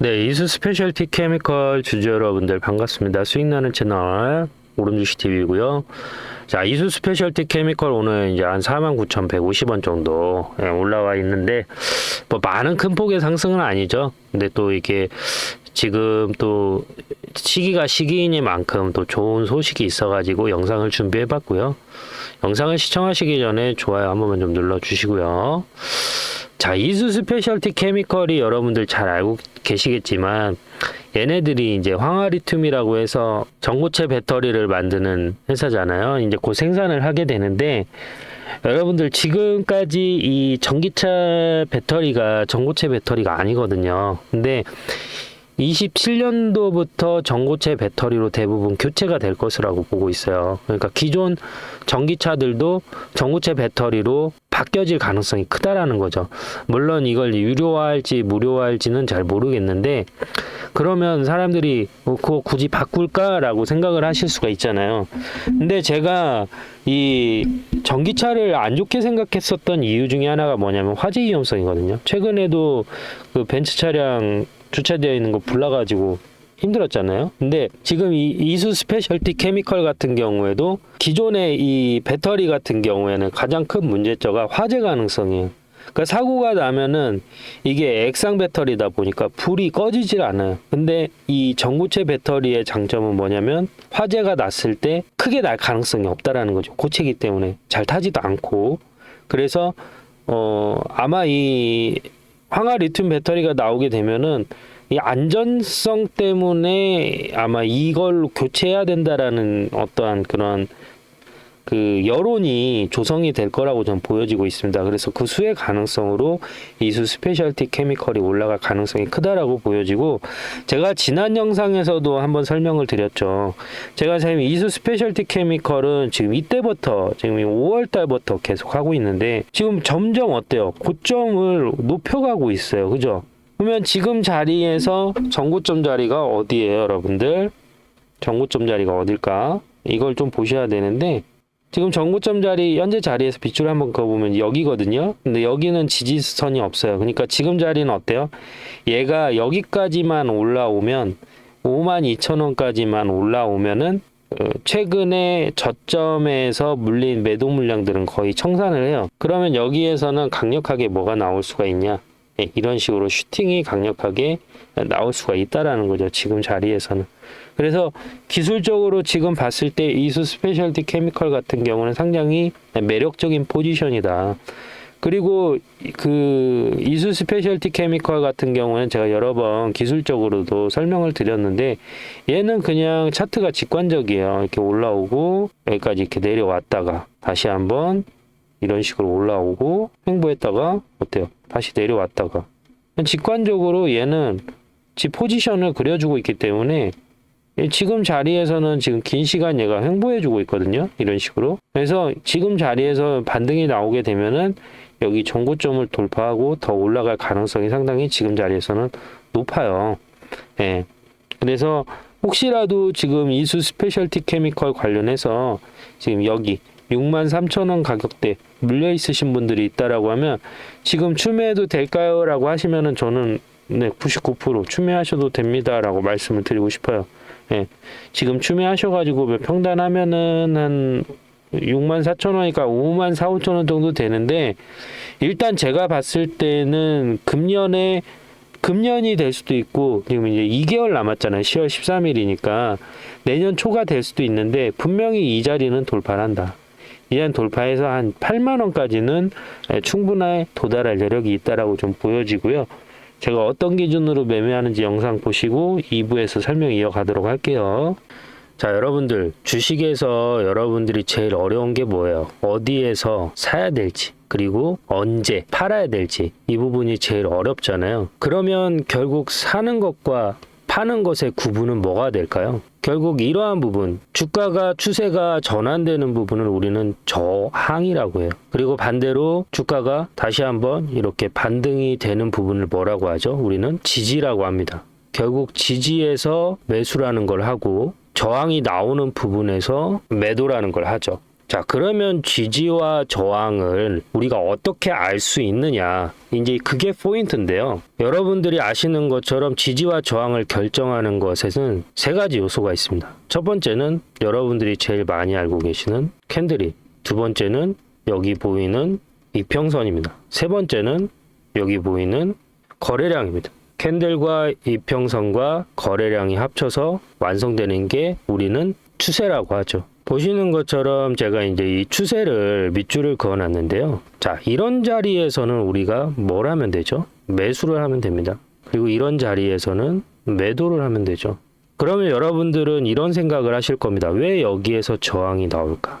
네, 이수 스페셜티 케미컬 주주 여러분들 반갑습니다. 수익 나는 채널 오름주시 TV고요. 자, 이수 스페셜티 케미컬 오늘 이제 한 49,150원 정도 예, 올라와 있는데 뭐 많은 큰 폭의 상승은 아니죠. 근데 또 이게 지금 또 시기가 시기이니만큼 또 좋은 소식이 있어가지고 영상을 준비해봤고요. 영상을 시청하시기 전에 좋아요 한 번만 좀 눌러주시고요. 자, 이수 스페셜티 케미컬이 여러분들 잘 알고 계시겠지만 얘네들이 이제 황화리튬이라고 해서 전고체 배터리를 만드는 회사잖아요. 이제 곧 생산을 하게 되는데 여러분들 지금까지 이 전기차 배터리가 전고체 배터리가 아니거든요. 근데 27년도부터 전고체 배터리로 대부분 교체가 될 것이라고 보고 있어요. 그러니까 기존 전기차들도 전고체 배터리로 바뀌어질 가능성이 크다라는 거죠. 물론 이걸 유료화할지 무료화할지는 잘 모르겠는데 그러면 사람들이 뭐 그거 굳이 바꿀까라고 생각을 하실 수가 있잖아요. 근데 제가 이 전기차를 안 좋게 생각했었던 이유 중에 하나가 뭐냐면 화재 위험성이거든요. 최근에도 그 벤츠 차량 주차되어 있는 거 불나가지고 힘들었잖아요. 근데 지금 이 이수 스페셜티 케미컬 같은 경우에도 기존의 이 배터리 같은 경우에는 가장 큰 문제점가 화재 가능성이에요. 그러니까 사고가 나면은 이게 액상 배터리다 보니까 불이 꺼지질 않아요. 근데 이 전고체 배터리의 장점은 뭐냐면 화재가 났을 때 크게 날 가능성이 없다라는 거죠. 고체기 때문에 잘 타지도 않고. 그래서 어 아마 이 황화 리튬 배터리가 나오게 되면은 이 안전성 때문에 아마 이걸 교체해야 된다라는 어떠한 그런 그 여론이 조성이 될 거라고 좀 보여지고 있습니다. 그래서 그 수의 가능성으로 이수 스페셜티 케미컬이 올라갈 가능성이 크다라고 보여지고 제가 지난 영상에서도 한번 설명을 드렸죠. 제가 지금 이수 스페셜티 케미컬은 지금 이때부터 지금 5월 달부터 계속 하고 있는데 지금 점점 어때요? 고점을 높여가고 있어요. 그죠? 그러면 지금 자리에서 전고점 자리가 어디예요, 여러분들? 전고점 자리가 어딜까? 이걸 좀 보셔야 되는데 지금 전고점 자리 현재 자리에서 빗줄 한번 그어보면 여기거든요. 근데 여기는 지지선이 없어요. 그러니까 지금 자리는 어때요? 얘가 여기까지만 올라오면 5만 2천 원까지만 올라오면은 어, 최근에 저점에서 물린 매도 물량들은 거의 청산을 해요. 그러면 여기에서는 강력하게 뭐가 나올 수가 있냐? 예, 이런 식으로 슈팅이 강력하게 나올 수가 있다라는 거죠. 지금 자리에서는. 그래서 기술적으로 지금 봤을 때 이수 스페셜티 케미컬 같은 경우는 상당히 매력적인 포지션이다. 그리고 그 이수 스페셜티 케미컬 같은 경우는 제가 여러 번 기술적으로도 설명을 드렸는데 얘는 그냥 차트가 직관적이에요. 이렇게 올라오고 여기까지 이렇게 내려왔다가 다시 한번 이런 식으로 올라오고 횡보했다가 어때요? 다시 내려왔다가 직관적으로 얘는 지 포지션을 그려주고 있기 때문에 지금 자리에서는 지금 긴 시간 얘가 횡보해주고 있거든요. 이런 식으로. 그래서 지금 자리에서 반등이 나오게 되면은 여기 정고점을 돌파하고 더 올라갈 가능성이 상당히 지금 자리에서는 높아요. 예. 그래서 혹시라도 지금 이수 스페셜티 케미컬 관련해서 지금 여기 6만 3천 원 가격대 물려 있으신 분들이 있다라고 하면 지금 추매해도 될까요? 라고 하시면은 저는 네, 99% 추매하셔도 됩니다라고 말씀을 드리고 싶어요. 예. 지금 추매하셔가지고 몇 평단 하면은 한 6만 4천 원이니까 5만 4, 5천 원 정도 되는데 일단 제가 봤을 때는 금년에 금년이 될 수도 있고 지금 이제 2개월 남았잖아요. 10월 13일이니까 내년 초가 될 수도 있는데 분명히 이 자리는 돌파한다. 이한 돌파해서 한 8만 원까지는 충분히 도달할 여력이 있다라고 좀 보여지고요. 제가 어떤 기준으로 매매하는지 영상 보시고 2부에서 설명 이어가도록 할게요. 자, 여러분들, 주식에서 여러분들이 제일 어려운 게 뭐예요? 어디에서 사야 될지, 그리고 언제 팔아야 될지, 이 부분이 제일 어렵잖아요. 그러면 결국 사는 것과 파는 것의 구분은 뭐가 될까요? 결국 이러한 부분, 주가가 추세가 전환되는 부분을 우리는 저항이라고 해요. 그리고 반대로 주가가 다시 한번 이렇게 반등이 되는 부분을 뭐라고 하죠? 우리는 지지라고 합니다. 결국 지지에서 매수라는 걸 하고 저항이 나오는 부분에서 매도라는 걸 하죠. 자, 그러면 지지와 저항을 우리가 어떻게 알 수 있느냐? 이제 그게 포인트인데요. 여러분들이 아시는 것처럼 지지와 저항을 결정하는 것에는 세 가지 요소가 있습니다. 첫 번째는 여러분들이 제일 많이 알고 계시는 캔들이. 두 번째는 여기 보이는 이평선입니다. 세 번째는 여기 보이는 거래량입니다. 캔들과 이평선과 거래량이 합쳐서 완성되는 게 우리는 추세라고 하죠. 보시는 것처럼 제가 이제 이 추세를 밑줄을 그어 놨는데요. 자, 이런 자리에서는 우리가 뭘 하면 되죠? 매수를 하면 됩니다. 그리고 이런 자리에서는 매도를 하면 되죠. 그러면 여러분들은 이런 생각을 하실 겁니다. 왜 여기에서 저항이 나올까?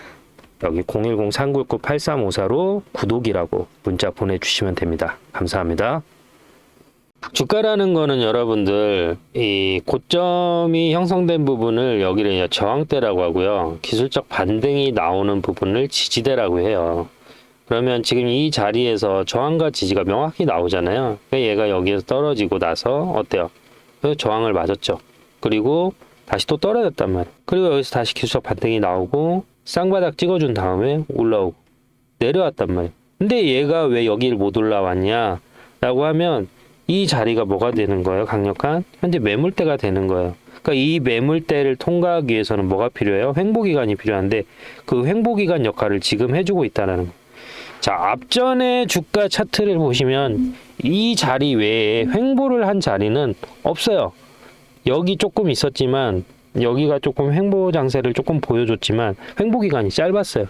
여기 010-399-8354로 구독이라고 문자 보내주시면 됩니다. 감사합니다. 주가라는 거는 여러분들 이 고점이 형성된 부분을 여기를 저항대라고 하고요. 기술적 반등이 나오는 부분을 지지대라고 해요. 그러면 지금 이 자리에서 저항과 지지가 명확히 나오잖아요. 얘가 여기에서 떨어지고 나서 어때요? 그래서 저항을 맞았죠. 그리고 다시 또 떨어졌단 말이에요. 그리고 여기서 다시 기술적 반등이 나오고 쌍바닥 찍어준 다음에 올라오고 내려왔단 말이에요. 근데 얘가 왜 여기를 못 올라왔냐? 라고 하면 이 자리가 뭐가 되는 거예요? 강력한 현재 매물대가 되는 거예요. 그러니까 이 매물대를 통과하기 위해서는 뭐가 필요해요? 횡보기간이 필요한데 그 횡보기간 역할을 지금 해주고 있다는 거예요. 자 앞전에 주가 차트를 보시면 이 자리 외에 횡보를 한 자리는 없어요. 여기 조금 있었지만 여기가 조금 횡보 장세를 조금 보여줬지만 횡보 기간이 짧았어요.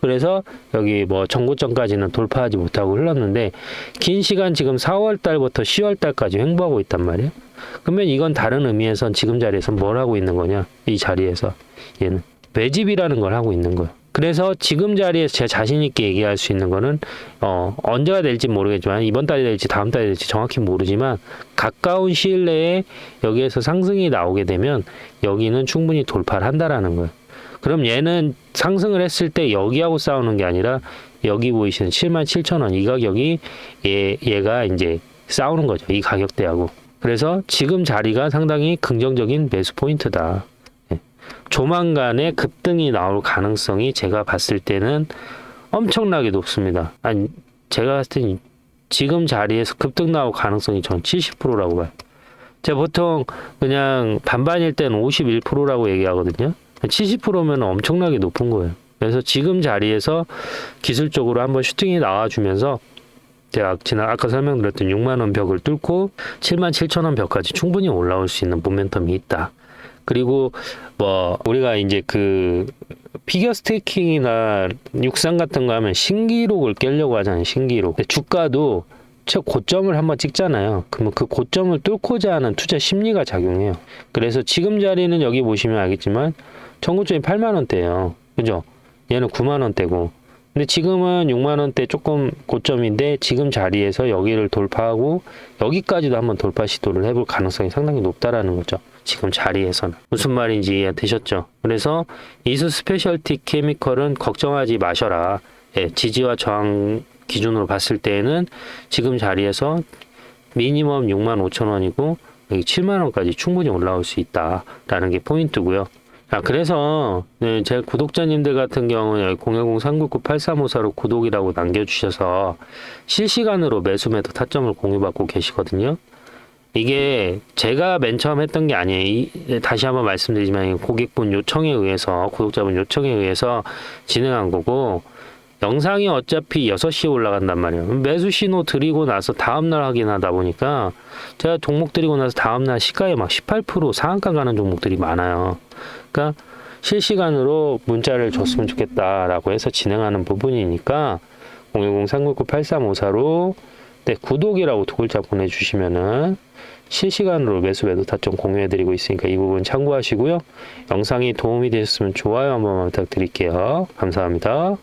그래서 여기 뭐 전고점까지는 돌파하지 못하고 흘렀는데 긴 시간 지금 4월 달부터 10월 달까지 횡보하고 있단 말이에요. 그러면 이건 다른 의미에선 지금 자리에서 뭘 하고 있는 거냐? 이 자리에서 얘는 매집이라는 걸 하고 있는 거예요. 그래서 지금 자리에서 제가 자신 있게 얘기할 수 있는 거는 어 언제가 될지 모르겠지만 이번 달이 될지 다음 달이 될지 정확히 모르지만 가까운 시일 내에 여기에서 상승이 나오게 되면 여기는 충분히 돌파를 한다라는 거예요. 그럼 얘는 상승을 했을 때 여기하고 싸우는 게 아니라 여기 보이시는 7만 7천 원 이 가격이 얘, 얘가 이제 싸우는 거죠. 이 가격대하고. 그래서 지금 자리가 상당히 긍정적인 매수 포인트다. 예. 조만간에 급등이 나올 가능성이 제가 봤을 때는 엄청나게 높습니다. 아니, 제가 봤을 때는 지금 자리에서 급등 나올 가능성이 전 70%라고 봐요. 제가 보통 그냥 반반일 때는 51%라고 얘기하거든요. 70%면 엄청나게 높은 거예요. 그래서 지금 자리에서 기술적으로 한번 슈팅이 나와주면서 제가 지난 아까 설명드렸던 6만 원 벽을 뚫고 7만 7천 원 벽까지 충분히 올라올 수 있는 모멘텀이 있다. 그리고 뭐 우리가 이제 그 피겨 스테이킹이나 육상 같은 거 하면 신기록을 깨려고 하잖아요. 신기록. 주가도 최 고점을 한번 찍잖아요. 그러면 그 고점을 뚫고자 하는 투자 심리가 작용해요. 그래서 지금 자리는 여기 보시면 알겠지만 전고점이 8만 원대예요. 그죠? 얘는 9만 원대고. 근데 지금은 6만 원대 조금 고점인데 지금 자리에서 여기를 돌파하고 여기까지도 한번 돌파 시도를 해볼 가능성이 상당히 높다라는 거죠. 지금 자리에서는 무슨 말인지 이해 되셨죠? 그래서 이수 스페셜티 케미컬은 걱정하지 마셔라. 예, 지지와 저항 기준으로 봤을 때에는 지금 자리에서 미니멈 6만 5천 원이고 여기 7만 원까지 충분히 올라올 수 있다라는 게 포인트고요. 아, 그래서, 네, 제 구독자님들 같은 경우는 여기 010-399-8354로 구독이라고 남겨주셔서 실시간으로 매수 매도 타점을 공유받고 계시거든요. 이게 제가 맨 처음 했던 게 아니에요. 이, 다시 한번 말씀드리지만 고객분 요청에 의해서, 구독자분 요청에 의해서 진행한 거고, 영상이 어차피 6시에 올라간단 말이에요. 매수 신호 드리고 나서 다음날 확인하다 보니까 제가 종목 드리고 나서 다음날 시가에 막 18% 상한가 가는 종목들이 많아요. 그러니까 실시간으로 문자를 줬으면 좋겠다라고 해서 진행하는 부분이니까 010-399-8354로 네, 구독이라고 두 글자 보내주시면은 실시간으로 매수 매도 타점 공유해 드리고 있으니까 이 부분 참고하시고요. 영상이 도움이 되셨으면 좋아요 한 번만 부탁드릴게요. 감사합니다.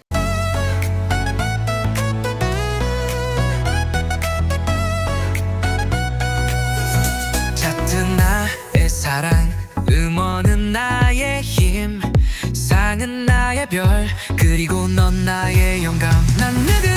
같은 나의 사랑 음원은 나의 힘 그리고 넌 나의 영감 난 남자